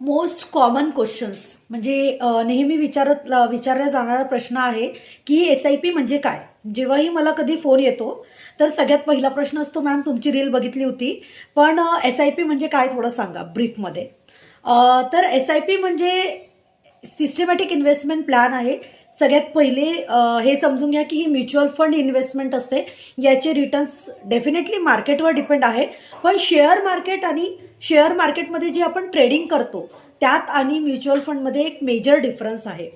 Most common questions. म्हणजे नेहमी विचारत विचारला जाणारा प्रश्न आहे की एस आय पी म्हणजे काय? जेव्हाही मला कधी फोन येतो तर सगळ्यात पहिला प्रश्न असतो मॅम तुमची रील बघितली होती पण एस आय पी म्हणजे काय? थोडं सांगा ब्रीफमध्ये. तर एस आय पी म्हणजे सिस्टमॅटिक इन्व्हेस्टमेंट प्लॅन आहे. सगळ्यात पहिले हे समजून घ्या की ही म्युच्युअल फंड इन्व्हेस्टमेंट असते. याचे रिटर्न्स डेफिनेटली मार्केटवर डिपेंड आहे. पण शेअर मार्केट आणि शेअर मार्केटमध्ये जे आपण ट्रेडिंग करतो त्यात आणि म्युच्युअल फंडमध्ये एक मेजर डिफरन्स आहे.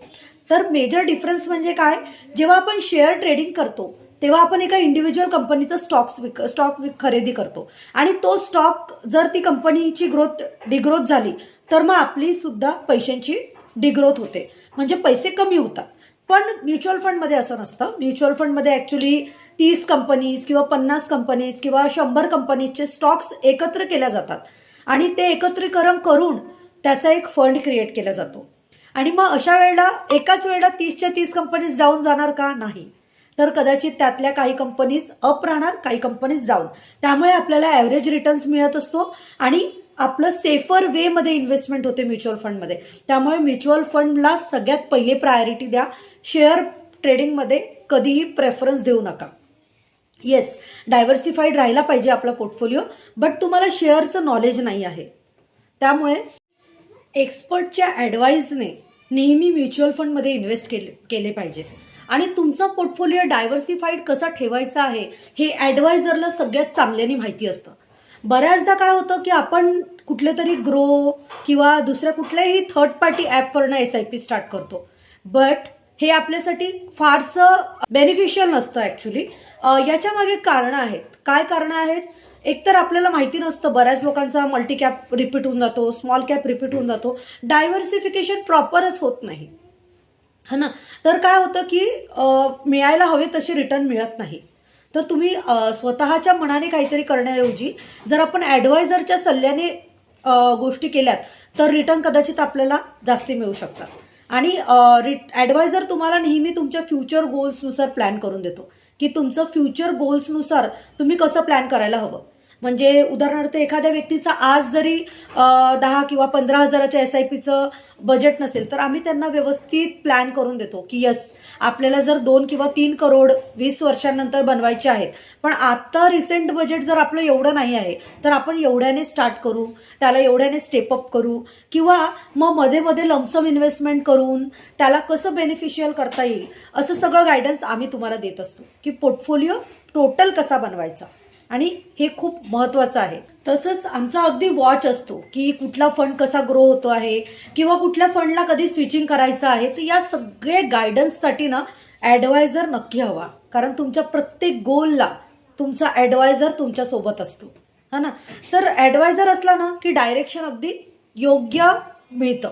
तर मेजर डिफरन्स म्हणजे काय? जेव्हा आपण शेअर ट्रेडिंग करतो तेव्हा आपण एका इंडिव्हिज्युअल कंपनीचा स्टॉक्स विक स्टॉक विक खरेदी करतो. आणि तो स्टॉक जर ती कंपनीची ग्रोथ डिग्रोथ झाली तर मग आपली सुद्धा पैशांची डिग्रोथ होते. म्हणजे पैसे कमी होतात. पण म्युच्युअल फंडमध्ये असं नसतं. म्युच्युअल फंडमध्ये ॲक्च्युली तीस कंपनीज किंवा पन्नास कंपनीज किंवा शंभर कंपनीजचे स्टॉक्स एकत्र केल्या जातात. आणि ते एकत्रीकरण करून त्याचा एक फंड क्रिएट केला जातो. आणि मग अशा वेळेला एकाच वेळेला तीसच्या तीस कंपनीज जाऊन जाणार का? नाही. तर कदाचित त्यातल्या काही कंपनीज अप राहणार काही कंपनीज डाऊन त्यामुळे आपल्याला ॲव्हरेज रिटर्न्स मिळत असतो आणि आपलं सेफर वेमध्ये इन्व्हेस्टमेंट होते म्युच्युअल फंडमध्ये त्यामुळे म्युच्युअल फंडला सगळ्यात पहिले प्रायोरिटी द्या. शेअर ट्रेडिंगमध्ये कधीही प्रेफरन्स देऊ नका. येस डायव्हर्सिफाईड राहिला पाहिजे आपला पोर्टफोलिओ बट तुम्हाला शेअरचं नॉलेज नाही आहे. त्यामुळे एक्सपर्टच्या ॲडवाईजने नेहमी म्युच्युअल फंडमध्ये इन्व्हेस्ट केले केले पाहिजे. आणि तुमचा पोर्टफोलिओ डायव्हर्सिफाईड कसा ठेवायचा आहे हे ॲडवायझरला सगळ्यात चांगल्याने माहिती असतं. बऱ्याचदा काय होतं की आपण कुठले तरी ग्रो किंवा दुसऱ्या कुठल्याही थर्ड पार्टी ॲपवरनं एस आय पी स्टार्ट करतो. बट हे आपल्यासाठी फारसं बेनिफिशियल नसतं ॲक्च्युली याच्या मागे कारणं आहेत. काय कारणं आहेत? एकतर आपल्याला माहिती नसतं बऱ्याच लोकांचा मल्टी कॅप रिपीट होऊन जातो स्मॉल कॅप रिपीट होऊन जातो. डायव्हर्सिफिकेशन प्रॉपरच होत नाही. है ना? तर काय होतं की मिळायला हवे तसे रिटर्न मिळत नाही. तर तुम्ही स्वतःच्या मनाने काहीतरी करण्याऐवजी जर आपण ॲडवायझरच्या सल्ल्याने गोष्टी केल्यात तर रिटर्न कदाचित आपल्याला जास्ती मिळू शकतात. आणि ॲडवायझर तुम्हाला नेहमी तुमच्या फ्युचर गोल्सनुसार प्लॅन करून देतो. की तुमचं फ्युचर गोल्सनुसार तुम्ही कसं प्लॅन करायला हवं? म्हणजे उदाहरणार्थ एखाद्या व्यक्तीचा आज जरी दहा किंवा पंधरा हजाराच्या एस आय पीचं बजेट नसेल तर आम्ही त्यांना व्यवस्थित प्लॅन करून देतो की यस आपल्याला जर दोन किंवा तीन करोड वीस वर्षांनंतर बनवायचे आहेत पण आता रिसेंट बजेट जर आपलं एवढं नाही आहे तर आपण एवढ्याने स्टार्ट करू त्याला एवढ्याने स्टेपअप करू किंवा मग मध्ये मध्ये लमसम इन्व्हेस्टमेंट करून त्याला कसं बेनिफिशियल करता येईल असं सगळं गायडन्स आम्ही तुम्हाला देत असतो की पोर्टफोलिओ टोटल कसा बनवायचा. आणि हे खूप महत्त्वाचं आहे. तसंच आमचा अगदी वॉच असतो की कुठला फंड कसा ग्रो होतो आहे किंवा कुठल्या फंडला कधी स्विचिंग करायचं आहे तर या सगळे गायडन्ससाठी ना ॲडवायझर नक्की हवा. कारण तुमच्या प्रत्येक गोलला तुमचा ॲडवायझर तुमच्यासोबत असतो. हा ना? तर ॲडवायझर असला ना की डायरेक्शन अगदी योग्य मिळतं.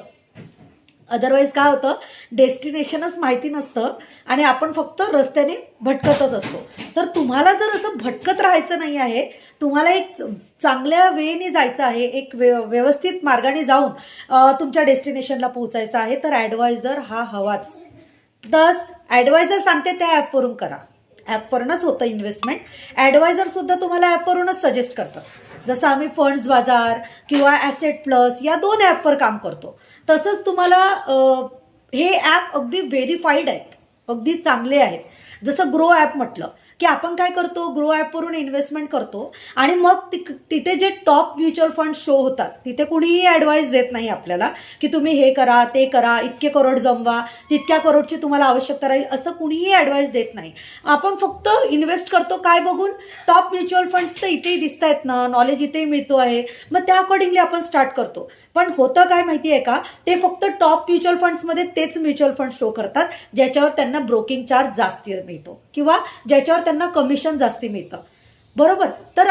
अदरवाईज काय होतं? डेस्टिनेशनच माहिती नसतं आणि आपण फक्त रस्त्याने भटकतच असतो. तर तुम्हाला जर असं भटकत राहायचं नाही आहे तुम्हाला एक चांगल्या वेने जायचं आहे एक व्य व्यवस्थित मार्गाने जाऊन तुमच्या डेस्टिनेशनला पोहोचायचं आहे तर ॲडवायझर हा हवाच. दस ॲडवायझर सांगते त्या ॲपवरून करा. ॲपवरूनच होतं इन्व्हेस्टमेंट ॲडवायझरसुद्धा तुम्हाला ॲपवरूनच सजेस्ट करतात जसं आम्ही फंड्स बाजार किंवा ॲसेट प्लस या दोन ॲपवर काम करतो. तसंच तुम्हाला हे ॲप अगदी व्हेरीफाईड आहेत. अगदी चांगले आहेत. जसं ग्रो ॲप म्हटलं. की आपण काय करतो? ग्रो ॲपवरून इन्व्हेस्टमेंट करतो आणि मग तिक तिथे जे टॉप म्युच्युअल फंड शो होतात तिथे कुणीही ॲडवाईस देत नाही आपल्याला की तुम्ही हे करा ते करा इतके करोड जमवा तितक्या करोडची तुम्हाला आवश्यकता राहील असं कुणीही ॲडवाईस देत नाही. आपण फक्त इन्व्हेस्ट करतो काय बघून? टॉप म्युच्युअल फंड्स तर इथेही दिसत आहेत ना नॉलेज इथेही मिळतो आहे. मग त्या अकॉर्डिंगली आपण स्टार्ट करतो. पण होतं काय माहिती आहे का? ते फक्त टॉप म्युच्युअल फंड्समध्ये तेच म्युच्युअल फंड शो करतात ज्याच्यावर त्यांना ब्रोकिंग चार्ज जास्ती मिळतो. किंवा ज्याच्यावर त्यांना कमिशन जास्ती मिळतं. बरोबर? तर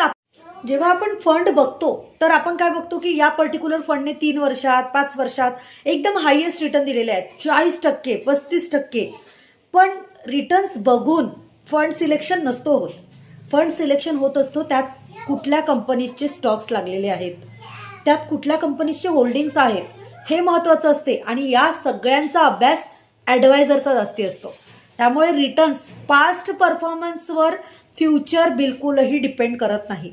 जेव्हा आपण फंड बघतो तर आपण काय बघतो की या पर्टिक्युलर फंडने तीन वर्षात पाच वर्षात एकदम हायएस्ट रिटर्न दिलेले आहेत. चाळीस टक्के पस्तीस टक्के. पण रिटर्न्स बघून फंड सिलेक्शन नसतो होत. फंड सिलेक्शन होत असतो त्यात कुठल्या कंपनीजचे स्टॉक्स लागलेले आहेत? त्यात कुठल्या कंपनीजचे होल्डिंग्स आहेत? हे महत्त्वाचं असते. आणि या सगळ्यांचा अभ्यास ॲडवायझरचा जास्ती असतो. त्यामुळे रिटर्न्स पास्ट परफॉर्मन्सवर फ्युचर बिलकुलही डिपेंड करत नाही.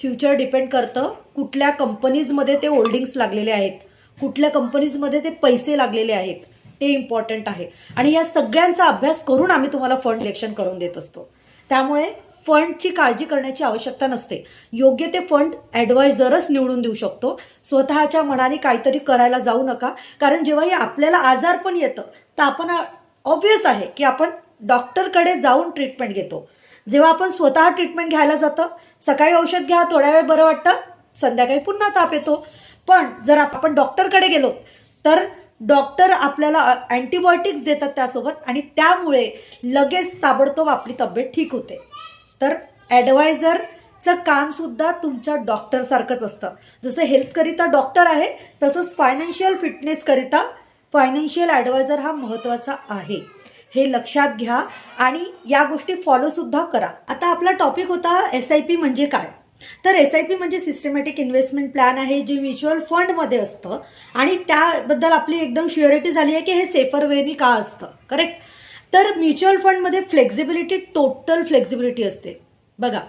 फ्युचर डिपेंड करतं कुठल्या कंपनीजमध्ये ते होल्डिंग्स लागलेले आहेत कुठल्या कंपनीजमध्ये ते पैसे लागलेले आहेत ते इम्पॉर्टंट आहे. आणि या सगळ्यांचा अभ्यास करून आम्ही तुम्हाला फंड सिलेक्शन करून देत असतो. त्यामुळे फंडची काळजी करण्याची आवश्यकता नसते. योग्य ते फंड ॲडवायझरच निवडून देऊ शकतो. स्वतःच्या मनाने काहीतरी करायला जाऊ नका. कारण जेव्हाही आपल्याला आजार पण येतं तर आपण ऑब्वियस आहे की आपण डॉक्टरकडे जाऊन ट्रीटमेंट घेतो. जेव्हा आपण स्वतः ट्रीटमेंट घ्यायला जातं सकाळी औषध घ्या थोड्या वेळ बरं वाटतं संध्याकाळी पुन्हा ताप येतो. पण जर आपण डॉक्टरकडे गेलो तर डॉक्टर आपल्याला अँटीबायोटिक्स देतात त्यासोबत आणि त्यामुळे लगेच ताबडतोब आपली तब्येत ठीक होते. तर ॲडवायझरचं कामसुद्धा तुमच्या डॉक्टरसारखंच असतं. जसं हेल्थकरिता डॉक्टर आहे तसंच फायनान्शियल फिटनेसकरिता फायनान्शियल ॲडवायझर हा महत्त्वाचा आहे. हे लक्षात घ्या आणि या गोष्टी फॉलोसुद्धा करा. आता आपला टॉपिक होता एस आय पी म्हणजे काय? तर एस आय पी म्हणजे सिस्टमॅटिक इन्व्हेस्टमेंट प्लॅन आहे जे म्युच्युअल फंडमध्ये असतं. आणि त्याबद्दल आपली एकदम शुअरिटी झाली आहे की हे सेफर वेनी का असतं. करेक्ट तर म्युच्युअल फंडमध्ये फ्लेक्झिबिलिटी टोटल फ्लेक्झिबिलिटी असते. बघा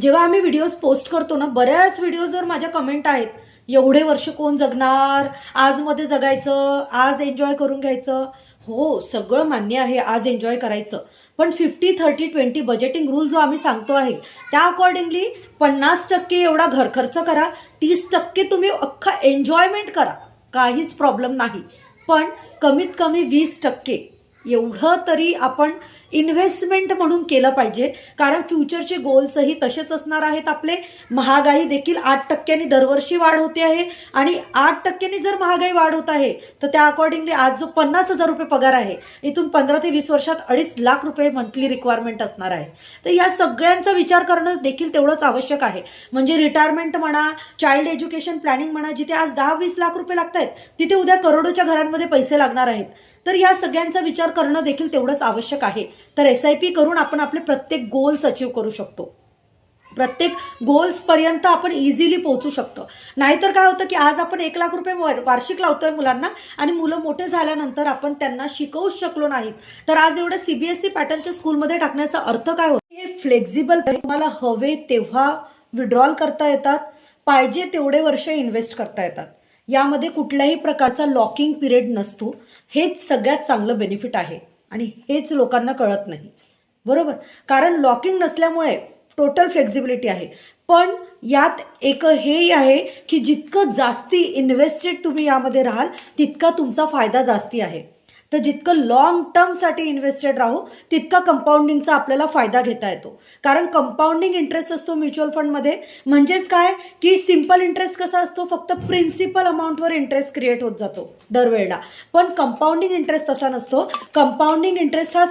जेव्हा आम्ही व्हिडिओज पोस्ट करतो ना बऱ्याच व्हिडिओजवर माझ्या कमेंट आहेत. एवढे वर्ष कोण जगणार? आजमध्ये जगायचं आज एन्जॉय करून घ्यायचं. हो सगळं मान्य आहे आज एन्जॉय करायचं. पण fifty thirty twenty budgeting rule जो आम्ही सांगतो आहे त्या अकॉर्डिंगली पन्नास टक्के एवढा घर खर्च करा तीस टक्के तुम्ही अख्खा एन्जॉयमेंट करा. काहीच प्रॉब्लेम नाही. पण कमीत कमी वीस टक्के. एवढं तरी आपण इन्व्हेस्टमेंट म्हणून केलं पाहिजे. कारण फ्युचरचे गोल्सही तसेच असणार आहेत आपले. महागाई देखील आठ टक्क्यांनी दरवर्षी वाढ होते आहे. आणि आठ टक्क्यांनी जर महागाई वाढ होत आहे तर त्या अकॉर्डिंगली आज जो पन्नास हजार रुपये पगार आहे इथून पंधरा ते वीस वर्षात अडीच लाख रुपये मंथली रिक्वायरमेंट असणार आहे. तर या सगळ्यांचा विचार करणं देखील तेवढंच आवश्यक आहे. म्हणजे रिटायरमेंट म्हणा चाइल्ड एज्युकेशन प्लॅनिंग म्हणा जिथे आज दहा वीस लाख रुपये लागत आहेत तिथे उद्या करोडोच्या घरांमध्ये पैसे लागणार आहेत. तर या सगळ्यांचा विचार करणं देखील तेवढंच आवश्यक आहे. तर एस आय पी करून आपण आपले प्रत्येक गोल्स अचीव करू शकतो. प्रत्येक गोल्सपर्यंत आपण इझिली पोहोचू शकतो. नाहीतर काय होतं की आज आपण एक लाख रुपये वार्षिक लावतोय मुलांना आणि मुलं मोठे झाल्यानंतर आपण त्यांना शिकवूच शकलो नाहीत. तर आज एवढं सीबीएसई पॅटर्नच्या स्कूलमध्ये टाकण्याचा अर्थ काय होतो? हे फ्लेक्झिबल तुम्हाला हवे तेव्हा विड्रॉल करता येतात पाहिजे तेवढे वर्ष इन्व्हेस्ट करता येतात. यामध्ये कुठल्याही प्रकारचा लॉकिंग पिरियड नसतो. हेच सगळ्यात चांगलं बेनिफिट आहे. आणि हेच लोकांना कळत नाही. बरोबर? कारण लॉकिंग नसल्यामुळे टोटल फ्लेक्झिबिलिटी आहे. पण यात एक हेही आहे की जितकं जास्ती इन्व्हेस्टेड तुम्ही यामध्ये राहाल तितका तुमचा फायदा जास्ती आहे. तर जितकं लॉंग टर्मसाठी इन्व्हेस्टेड राहू तितका कंपाऊंडिंगचा आपल्याला फायदा घेता येतो. कारण कंपाऊंडिंग इंटरेस्ट असतो म्युच्युअल फंडमध्ये म्हणजेच काय? की सिंपल इंटरेस्ट कसा असतो? फक्त प्रिन्सिपल अमाऊंटवर इंटरेस्ट क्रिएट होत जातो दरवेळेला. पण कंपाऊंडिंग इंटरेस्ट तसा नसतो. कंपाऊंडिंग इंटरेस्ट हा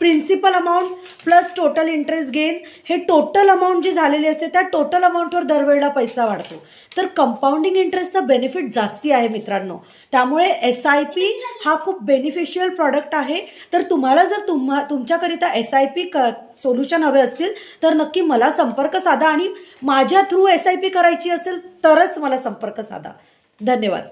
principal amount plus total interest gain हे टोटल अमाऊंट जी झालेली असते त्या टोटल अमाऊंटवर दरवेळेला पैसा वाढतो. तर कंपाऊंडिंग इंटरेस्टचा बेनिफिट जास्ती आहे मित्रांनो. त्यामुळे एस आय पी हा खूप बेनिफिशियल प्रॉडक्ट आहे. तर तुम्हाला जर तुम्हा तुमच्याकरिता एस आय पी क सोल्युशन हवे असतील तर नक्की मला संपर्क साधा आणि माझ्या थ्रू एस आय पी करायची असेल तरच मला संपर्क साधा. धन्यवाद.